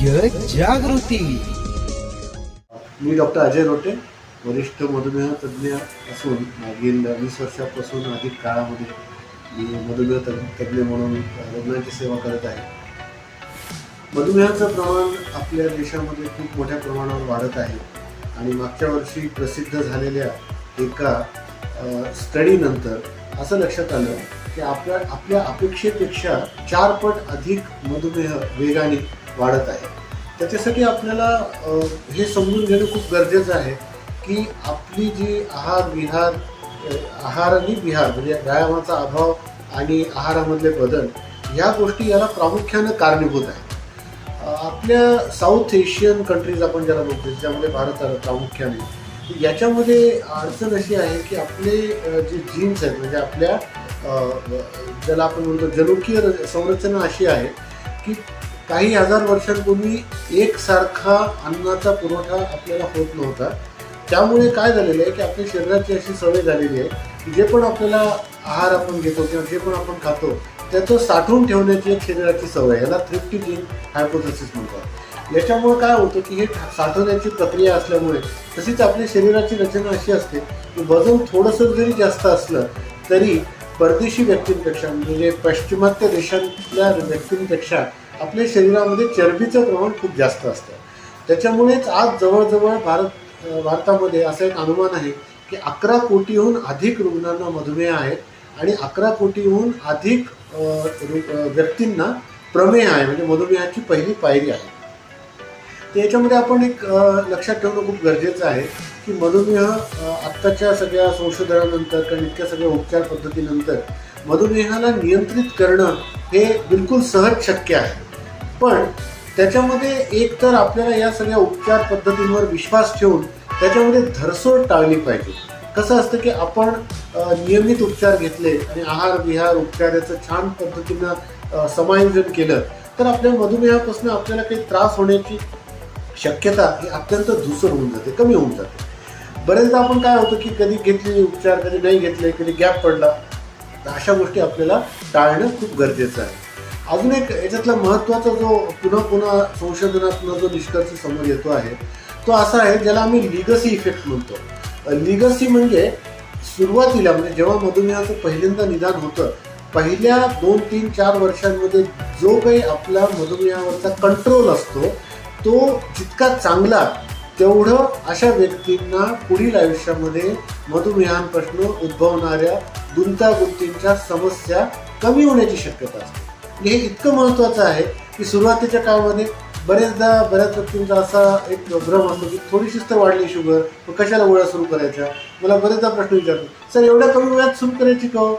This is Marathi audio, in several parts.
आरोग्य जागृती। मी डॉक्टर अजय रोटे वरिष्ठ मधुमेह तज्ज्ञ असून मागील वीस वर्षापासून अधिक काळामध्ये मी मधुमेह तज्ज्ञ म्हणून रुग्णांची सेवा करत आहे. मधुमेहाचं प्रमाण आपल्या देशामध्ये खूप मोठ्या प्रमाणावर वाढत आहे आणि मागच्या वर्षी प्रसिद्ध झालेल्या एका स्टडीनंतर असं लक्षात आलं की आपल्या आपल्या अपेक्षेपेक्षा चार पट अधिक मधुमेह वेगाने वाढत आहे. त्याच्यासाठी आपल्याला हे समजून घेणं खूप गरजेचं आहे की आपली जी आहार विहार आहार आणि विहार म्हणजे व्यायामाचा अभाव आणि आहारामधले बदल ह्या गोष्टी याला प्रामुख्यानं कारणीभूत आहेत. आपल्या साऊथ एशियन कंट्रीज आपण ज्याला म्हणतो ज्यामध्ये भारत आलं प्रामुख्याने याच्यामध्ये अडचण अशी आहे की आपले जे जीन्स आहेत म्हणजे आपल्या ज्याला आपण म्हणतो जनुकीय र- संरचना अशी आहे की काही हजार वर्षांपूर्वी एकसारखा अन्नाचा पुरवठा आपल्याला होत नव्हता. त्यामुळे काय झालेलं आहे की आपल्या शरीराची अशी सवय झालेली आहे की जे पण आपल्याला आहार आपण घेतो किंवा जे पण आपण खातो त्याचं साठवून ठेवण्याची एक शरीराची सवय याला थ्रिफ्टी जीन हायपोथेसिस म्हणतात. याच्यामुळे काय होतं की हे साठवण्याची प्रक्रिया असल्यामुळे तशीच आपल्या शरीराची रचना अशी असते की वजन थोडंसं जरी जास्त असलं तरी परदेशी व्यक्तींपेक्षा म्हणजे पाश्चिमात्य देशातल्या व्यक्तींपेक्षा आपल्या शरीरामध्ये चरबीचं प्रमाण खूप जास्त असतं. त्याच्यामुळेच आज जवळजवळ भारत भारतामध्ये असं एक अनुमान आहे की अकरा कोटीहून अधिक रुग्णांना मधुमेह आहेत आणि अकरा कोटीहून अधिक व्यक्तींना प्रमेह आहे म्हणजे मधुमेहाची पहिली पायरी आहे. याच्यामध्ये आपण एक लक्षात ठेवणं खूप गरजेचं आहे की मधुमेह आत्ताच्या सगळ्या संशोधनानंतर किंवा इतक्या सगळ्या उपचार पद्धतीनंतर मधुमेहाला नियंत्रित करणं हे बिलकुल सहज शक्य आहे. पण त्याच्यामध्ये एक तर आपल्याला या सगळ्या उपचार पद्धतींवर विश्वास ठेवून त्याच्यामध्ये धरसोड टाळली पाहिजे. कसं असतं की आपण नियमित उपचार घेतले आणि आहार विहार उपचार याचं छान पद्धतीनं समायोजन केलं तर आपल्या मधुमेहापासून आपल्याला काही त्रास होण्याची शक्यता ही अत्यंत धुसर होऊन जाते कमी होऊन जाते. बरेचदा आपण काय होतं की कधी घेतलेले उपचार कधी नाही घेतले कधी गॅप पडला तर अशा गोष्टी आपल्याला टाळणं खूप गरजेचं आहे. अजून एक याच्यातला महत्त्वाचा जो पुन्हा पुन्हा संशोधनातून जो निष्कर्ष समोर येतो आहे तो असा आहे ज्याला आम्ही लिगसी इफेक्ट म्हणतो. लिगसी म्हणजे सुरुवातीला म्हणजे जेव्हा मधुमेहाचं पहिल्यांदा निदान होतं पहिल्या दोन तीन चार वर्षांमध्ये जो काही आपला मधुमेहावरचा कंट्रोल असतो तो जितका चांगला तेवढं अशा व्यक्तींना पुढील आयुष्यामध्ये मधुमेहांपासून उद्भवणाऱ्या गुंतागुंतींच्या समस्या कमी होण्याची शक्यता असते. हे इतकं महत्त्वाचं आहे की सुरुवातीच्या काळामध्ये बरेचदा बऱ्याच व्यक्तींचा असा एक भ्रम असतो की थोडीशीच तर वाढली शुगर मग कशाला गोळ्या सुरू करायच्या? मला बरेचदा प्रश्न विचारतो सर एवढ्या कमी वेळात सुरू करायची का हो?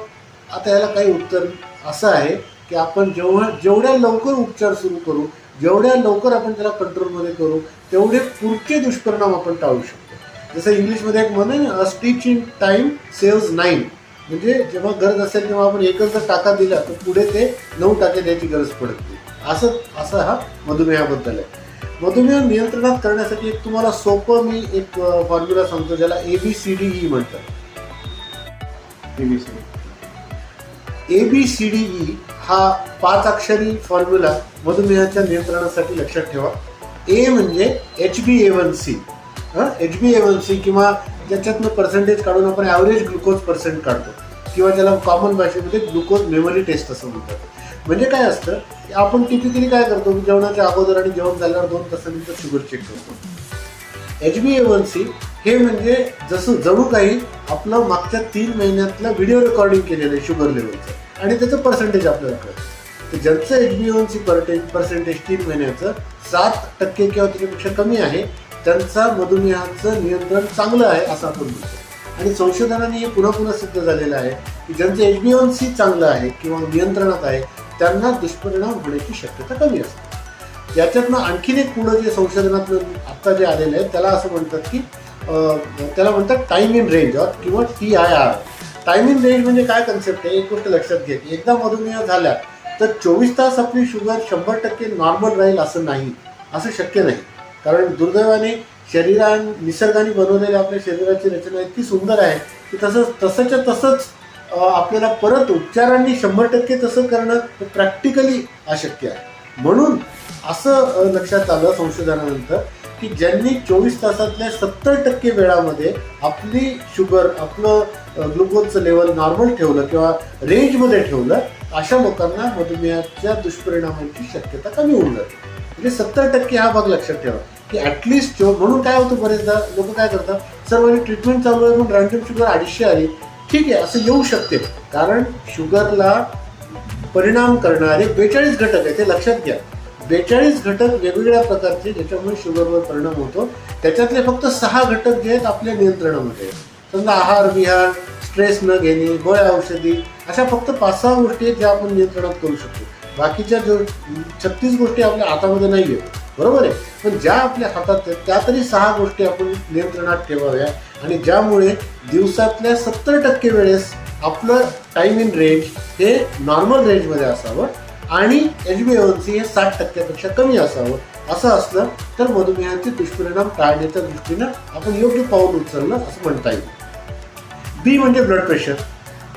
आता याला काही उत्तर असं आहे की आपण जेव्हा जेवढ्या लवकर उपचार सुरू करू जेवढ्या लवकर आपण त्याला कंट्रोलमध्ये करू तेवढे पुढचे दुष्परिणाम आपण टाळू शकतो. जसं इंग्लिशमध्ये एक म्हणे ना stitch in time saves nine म्हणजे जेव्हा गरज असेल तेव्हा आपण एकच जर टाका दिला तर पुढे ते नऊ टाके द्यायची गरज पडत नाही. असं असा हा मधुमेहाबद्दल आहे. मधुमेह नियंत्रणात करण्यासाठी एक तुम्हाला सोपं मी एक फॉर्म्युला सांगतो ज्याला A B C D E म्हणतात. A B C D E हा पाच अक्षरी फॉर्म्युला मधुमेहाच्या नियंत्रणासाठी लक्षात ठेवा. ए म्हणजे H B A one C H B A one C किंवा त्याच्यातनं पर्सेंटेज काढून आपण ॲव्हरेज ग्लुकोज पर्सेंट काढतो. किंवा त्याला कॉमन भाषेमध्ये ग्लुकोज मेमरी टेस्ट असं म्हणतात. म्हणजे काय असतं? की आपण टिपिकली काय करतो? की जेवणाच्या अगोदर आणि जेवण झाल्यावर दोन तासानंतर शुगर चेक करतो. H B A one C हे म्हणजे जसं जणू काही आपलं मागच्या तीन महिन्यातलं व्हिडिओ रेकॉर्डिंग केलेलं आहे शुगर लेवलचं आणि त्याचं पर्सेंटेज आपल्याला कळतं. तर ज्यांचं एच बी ओनची सी पर्सेंटेज तीन महिन्याचं सात टक्के किंवा त्याच्यापेक्षा कमी आहे त्यांचा मधुमेहाचं नियंत्रण चांगलं आहे असं आपण म्हणतो. आणि संशोधनाने हे पुन्हा पुन्हा सिद्ध झालेलं आहे की ज्यांचं एच बी वन सी चांगलं आहे किंवा नियंत्रणात आहे त्यांना दुष्परिणाम होण्याची शक्यता कमी असते. याच्यातनं आणखीन एक पुढं जे संशोधनातलं आत्ता जे आलेलं आहे त्याला असं म्हणतात की त्याला म्हणतात टाईम इन रेंज किंवा T I R timing range म्हणजे काय कन्सेप्ट आहे? एक गोष्ट लक्षात घ्या की एकदा मधुमेह झाल्या तर चोवीस तास आपली शुगर शंभर टक्के नॉर्मल राहील असं नाही. असं शक्य नाही. कारण दुर्दैवाने शरीरा निसर्गाने बनवलेली आपल्या शरीराची रचना इतकी सुंदर आहे की तसंच तसंच्या तसंच आपल्याला परत उपचारांनी शंभर टक्के तसं करणं प्रॅक्टिकली अशक्य आहे. म्हणून असं लक्षात आलं संशोधनानंतर की ज्यांनी चोवीस तासातल्या सत्तर टक्के वेळामध्ये आपली शुगर आपलं ग्लुकोजचं लेवल नॉर्मल ठेवलं किंवा रेंजमध्ये ठेवलं अशा लोकांना मधुमेहाच्या दुष्परिणामांची शक्यता कमी होऊन जाते म्हणजे सत्तर टक्के हा भाग लक्षात ठेवा. की ॲटलिस्ट म्हणून काय होतं बरेचदा लोक काय करतात सर म्हणजे ट्रीटमेंट चालू आहे म्हणून रँडम शुगर अडीचशे आली ठीक आहे असं येऊ शकते. कारण शुगरला परिणाम करणारे बेचाळीस घटक आहे ते लक्षात घ्या. बेचाळीस घटक वेगवेगळ्या प्रकारचे ज्याच्यामुळे शुगरवर परिणाम होतो त्याच्यातले फक्त सहा घटक जे आहेत आपल्या नियंत्रणामध्ये. आहेत. समजा आहार विहार स्ट्रेस न घेणे गोळ्या औषधी अशा फक्त पाच सहा गोष्टी आहेत ज्या आपण नियंत्रणात करू शकतो. बाकीच्या जो छत्तीस गोष्टी आपल्या हातामध्ये नाही आहेत बरोबर आहे? पण ज्या आपल्या हातात आहेत त्या तरी सहा गोष्टी आपण नियंत्रणात ठेवाव्या. आणि ज्यामुळे दिवसातल्या सत्तर टक्के वेळेस आपलं टाईम इन रेंज हे नॉर्मल रेंजमध्ये असावं आणि एच बी एन सी हे साठ टक्क्यापेक्षा कमी असावं असं असलं तर मधुमेहाचे दुष्परिणाम टाळण्याच्या दृष्टीनं आपण योग्य पाऊल उचललं असं म्हणता येईल. बी म्हणजे ब्लड प्रेशर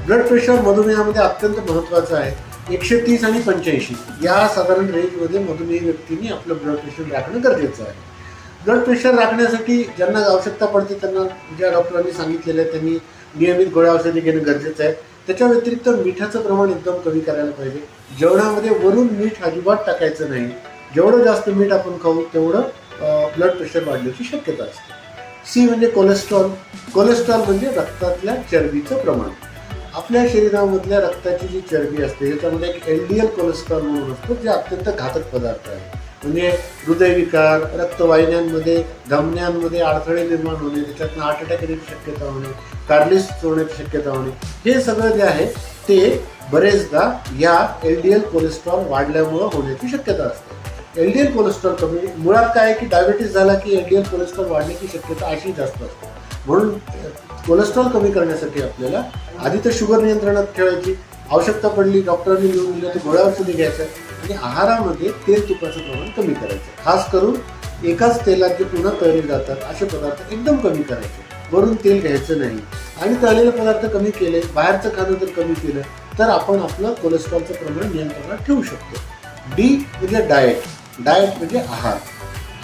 ब्लड प्रेशर मधुमेहामध्ये अत्यंत महत्त्वाचं आहे. एकशे तीस आणि पंच्याऐंशी. या साधारण रेंजमध्ये मधुमेह व्यक्तींनी आपलं ब्लड प्रेशर राखणं गरजेचं आहे. ब्लड प्रेशर राखण्यासाठी ज्यांना आवश्यकता पडते त्यांना ज्या डॉक्टरांनी सांगितलेलं आहे त्यांनी नियमित गोळ्या औषधी घेणं गरजेचं आहे. त्याच्या व्यतिरिक्त मिठाचं प्रमाण एकदम कमी करायला पाहिजे. जेवणामध्ये वरून मीठ अजिबात टाकायचं नाही. जेवढं जास्त मीठ आपण खाऊ तेवढं ब्लड प्रेशर वाढण्याची शक्यता असते. सी म्हणजे कोलेस्ट्रॉल. कोलेस्ट्रॉल म्हणजे रक्तातल्या चरबीचं प्रमाण. आपल्या शरीरामधल्या रक्ताची जी चरबी असते त्याच्यामध्ये एक एल डी एल कोलेस्ट्रॉल म्हणून असतो जे अत्यंत घातक पदार्थ आहे. म्हणजे हृदयविकार रक्तवाहिन्यांमध्ये धमन्यांमध्ये अडथळे निर्माण होणे त्याच्यातनं हार्ट अटॅक येण्याची शक्यता होणे कार्डिस होण्याची शक्यता होणे हे सगळं जे आहे ते बरेचदा या एल डी एल कोलेस्ट्रॉल वाढल्यामुळं होण्याची शक्यता असते. एल डी एल कोलेस्ट्रॉल कमी. मुळात काय आहे की डायबिटीस झाला की एल डी एल कोलेस्ट्रॉल वाढण्याची शक्यता अशी जास्त असते. म्हणून कोलेस्ट्रॉल कमी करण्यासाठी आपल्याला आधी तर शुगर नियंत्रणात ठेवायची आवश्यकता पडली डॉक्टरांनी लिहून दिलं तर गोळ्या औषधी घ्यायचं आणि आहारामध्ये तेल तुपाचं प्रमाण कमी करायचं. खास करून एकाच तेलात जे पुन्हा तळले जातात असे पदार्थ एकदम कमी करायचे. वरून तेल घ्यायचं नाही. आणि तळलेले पदार्थ कमी केले बाहेरचं खाणं जर कमी केलं तर आपण आपलं कोलेस्ट्रॉलचं प्रमाण नियंत्रणात ठेवू शकतो. डी म्हणजे डाएट डाएट म्हणजे आहार.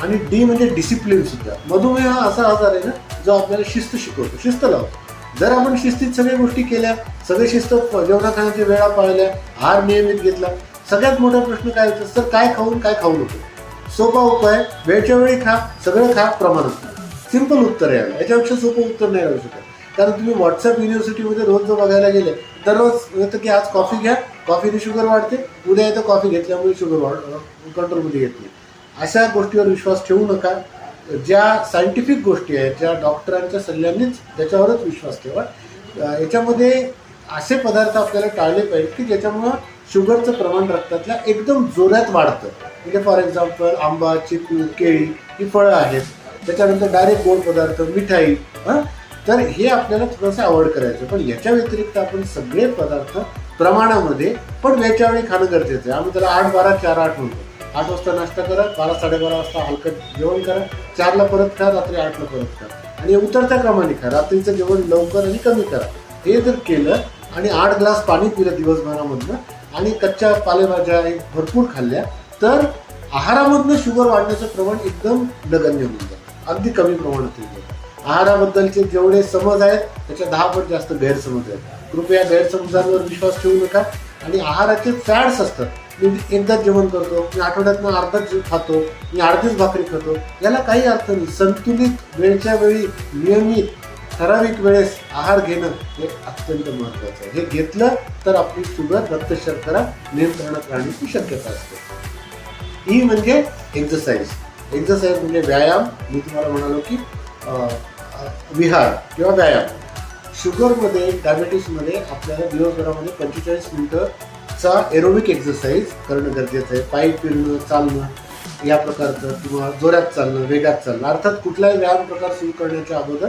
आणि डी म्हणजे डिसिप्लिन सुद्धा. मधुमेह हा असा आजार आहे ना जो आपल्याला शिस्त शिकवतो. शिस्त लावतो. जर आपण शिस्तीत सगळ्या गोष्टी केल्या सगळे शिस्त जेवणाखाण्याच्या वेळा पाळल्या आहार नियमित घेतला सगळ्यात मोठा प्रश्न काय होतो? सर काय खाऊन काय खाऊ नको? सोपा उपाय वेळच्या वेळी खा सगळं खा प्रमाणात खा. सिंपल उत्तर आहे याच्यापेक्षा सोपं उत्तर नाही राहू शकत. कारण तुम्ही व्हॉट्सअप युनिव्हर्सिटीमध्ये रोज जर बघायला गेले दररोज की आज कॉफी घ्या कॉफीने शुगर वाढते. उद्या येतं कॉफी घेतल्यामुळे शुगर वाढ कंट्रोलमध्ये येत. नाही अशा गोष्टीवर विश्वास ठेवू नका. ज्या सायंटिफिक गोष्टी आहेत ज्या डॉक्टरांच्या सल्ल्यानेच त्याच्यावरच विश्वास ठेवा. याच्यामध्ये असे पदार्थ आपल्याला टाळले पाहिजेत की ज्याच्यामुळं शुगरचं प्रमाण रक्तातल्या एकदम जोरात वाढतं. म्हणजे फॉर एक्झाम्पल आंबा चिकू केळी ही फळं आहेत. त्याच्यानंतर डायरेक्ट गोड पदार्थ मिठाई हां? तर हे आपल्याला थोडंसं अवॉइड करायचं. पण याच्या व्यतिरिक्त आपण सगळे पदार्थ प्रमाणामध्ये पण वेळच्या वेळी खाणं गरजेचं आहे. आम्ही त्याला आठ बारा चार आठ म्हणतो. आठ वाजता नाश्ता करा बारा साडेबारा वाजता हलकट जेवण करा चारला परत खा रात्री आठला परत खा. आणि उतरत्या क्रमाने खा. रात्रीचं जेवण लवकर आणि कमी करा. हे जर केलं आणि आठ ग्लास पाणी पिलं दिवसभरामधनं आणि कच्च्या पालेभाज्या भरपूर खाल्ल्या तर आहारामधनं शुगर वाढण्याचं प्रमाण एकदम नगण्य होऊन जातं. अगदी कमी प्रमाणात होऊन जातं. आहाराबद्दलचे जेवढे समज आहेत त्याच्या दहा पट जास्त गैरसमज आहेत. कृपया गैरसमजांवर विश्वास ठेवू नका. आणि आहाराचे फॅड्स असतात. मी एकदाच जेवण करतो मी आठवड्यातनं अर्धाच खातो मी अर्धीच भाकरी खातो. याला काही अर्थ नाही. संतुलित वेळच्या वेळी नियमित ठराविक वेळेस आहार घेणं हे अत्यंत महत्त्वाचं आहे. हे घेतलं तर आपली शुगर रक्त शर्करा नियंत्रणात राहण्याची शक्यता असते. ही म्हणजे एक्झरसाईज एक्झरसाईज म्हणजे व्यायाम. मी तुम्हाला म्हणालो की विहार किंवा व्यायाम. शुगरमध्ये डायबेटीसमध्ये आपल्याला दिवसभरामध्ये पंचेचाळीस मिनटंचा एरोबिक एक्झरसाईज करणं गरजेचं आहे. पायी फिरणं चालणं या प्रकारचं किंवा जोरात चालणं वेगात चालणं. अर्थात कुठलाही व्यायाम प्रकार सुरू करण्याच्या अगोदर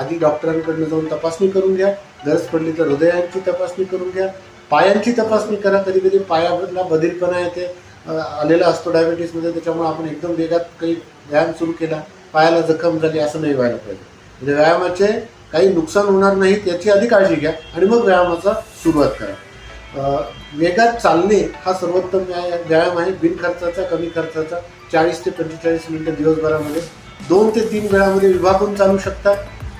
आधी डॉक्टरांकडनं जाऊन तपासणी करून घ्या. गरज पडली तर हृदयांची तपासणी करून घ्या. पायांची तपासणी करा. कधी कधी पायाला बधीरपणा येते. आलेला असतो डायबिटीसमध्ये त्याच्यामुळे आपण एकदम वेगात काही व्यायाम सुरू केला. पायाला जखम झाली असं नाही व्हायला पाहिजे. म्हणजे व्यायामाचे काही नुकसान होणार नाहीत याची आधी काळजी घ्या आणि मग व्यायामाचा सुरुवात करा. वेगात चालणे हा सर्वोत्तम व्यायाम आहे. बिनखर्चाचा कमी खर्चाचा चाळीस ते पंचेचाळीस मिनटं दिवसभरामध्ये. दोन ते तीन वेळामध्ये विभागून चालू शकता.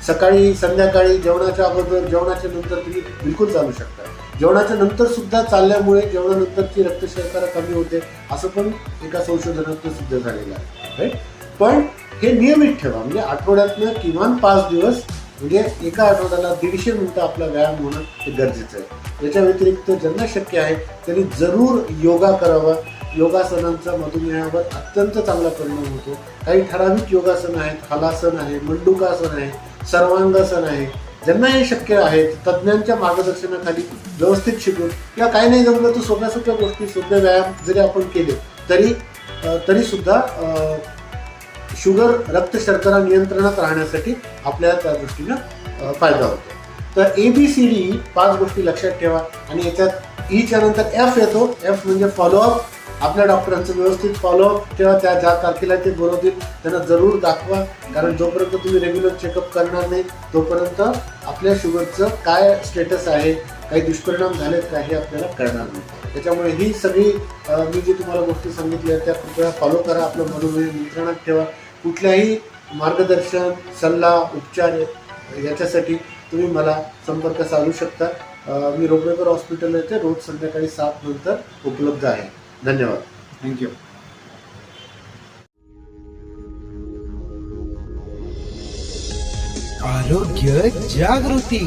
सकाळी संध्याकाळी जेवणाच्या अगोदर जेवणाच्या नंतर तुम्ही बिलकुल चालू शकता. जेवणाच्या नंतर सुद्धा चालल्यामुळे जेवणानंतरची रक्तशर्करा कमी होते असं पण एका संशोधनात सिद्ध झालेलं आहे. राईट? पण हे नियमित ठेवा. म्हणजे आठवड्यातनं किमान पाच दिवस म्हणजे एका आठवड्याला दीडशे मिनटं आपला व्यायाम होणं हे गरजेचं आहे. याच्या व्यतिरिक्त ज्यांना शक्य आहे त्यांनी जरूर योगा करावा. योगासनांचा मधुमेहावर अत्यंत चांगला परिणाम होतो. काही ठराविक योगासन आहेत हलासन आहे मंडुकासन आहे सर्वांगासन आहे. ज्यांना हे शक्य आहे तज्ज्ञांच्या मार्गदर्शनाखाली व्यवस्थित शिकून किंवा काही नाही जमलं तर सोप्या सोप्या गोष्टी सोप्या व्यायाम जरी आपण केले तरी तरीसुद्धा शुगर रक्त शर्करा नियंत्रणात राहण्यासाठी आपल्याला त्या दृष्टीनं फायदा होतो. तर ए बी सी डी पाच गोष्टी लक्षात ठेवा आणि याच्यात e ईच्या नंतर एफ येतो. एफ म्हणजे फॉलोअप आपल्या डॉक्टरांचं व्यवस्थित फॉलोअप ठेवा. त्या ज्या तारखेला ते बोलवतील त्यांना जरूर दाखवा. कारण जोपर्यंत तुम्ही रेग्युलर चेकअप करणार नाही तोपर्यंत आपल्या शुगरचं काय स्टेटस आहे काही दुष्परिणाम झालेत का हे आपल्याला कळणार नाही. त्याच्यामुळे ही सगळी मी जी तुम्हाला गोष्टी सांगितल्या त्या कृपया फॉलो करा. आपलं मधुमेह नियंत्रणात ठेवा. कुठल्याही मार्गदर्शन सल्ला उपचार याच्यासाठी तुम्ही मला संपर्क साधू शकता. मी रोपेकर हॉस्पिटल येथे रोज संध्याकाळी सात नंतर उपलब्ध आहे. धन्यवाद. थँक्यू आरोग्य जागृती.